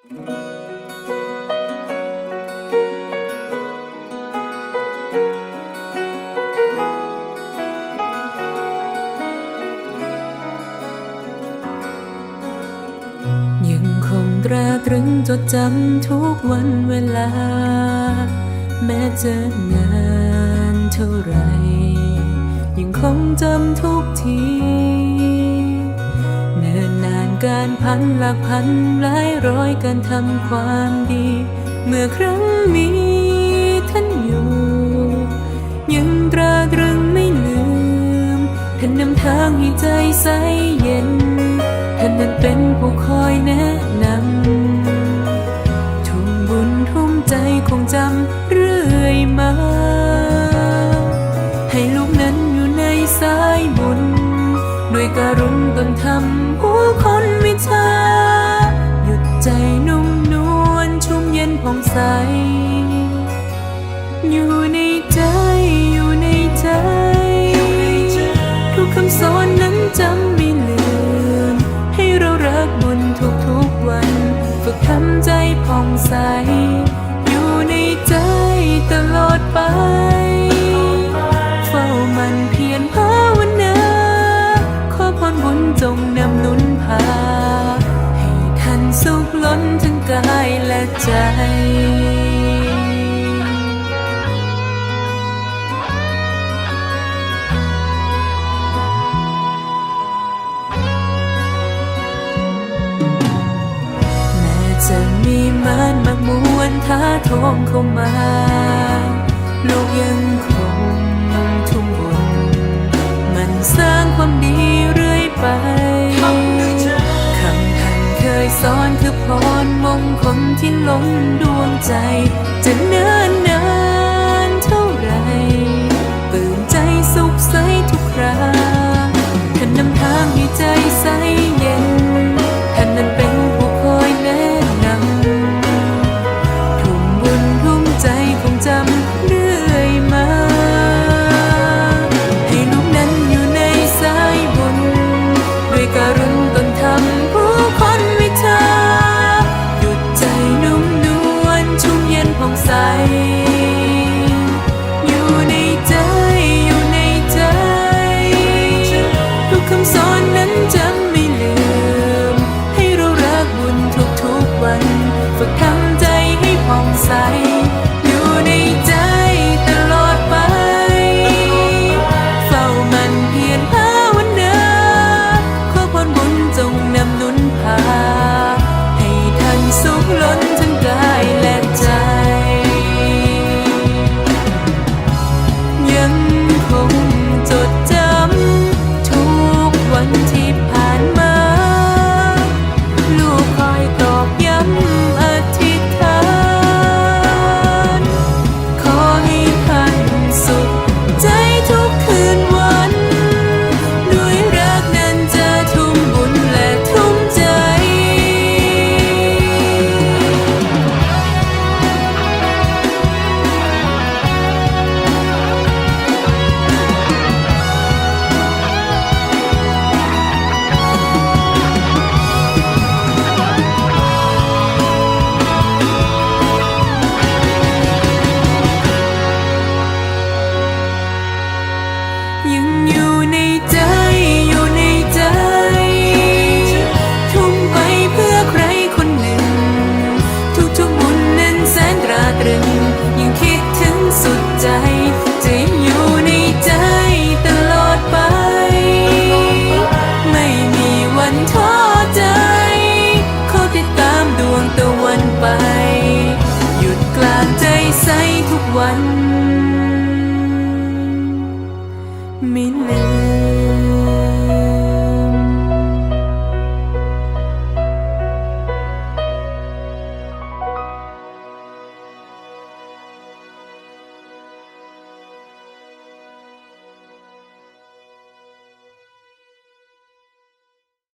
ยังคงตราตรึงจดจำทุกวันเวลา แม้จะนานเท่าไร ยังคงจำทุกที การพันหลักพันหลายร้อยการทำความดี เมื่อครั้งมีท่านอยู่ ยังตราตรึงไม่ลืม ท่านนำทางให้ใจใสเย็น ท่านนั้นเป็นผู้คอยแนะนำทุ่มบุญทุ่มใจคงจำเรื่อยมา ให้ลูกนั้นอยู่ในสายบุญ ด้วยการุณตนทำผู้คน วิชาหยุดใจนุ่มนวลชุ่มเย็นผ่องใส อยู่ในใจ กายและใจแม้จะมีมานมากมวนท้าทมเข้ามา ลูกยังคงทุ่มบุญมันสร้างความดีเรื่อยไป คำท่านเคยสอนคือพร งคลที่ล้นดวงใจจะเนิ่นน ผ่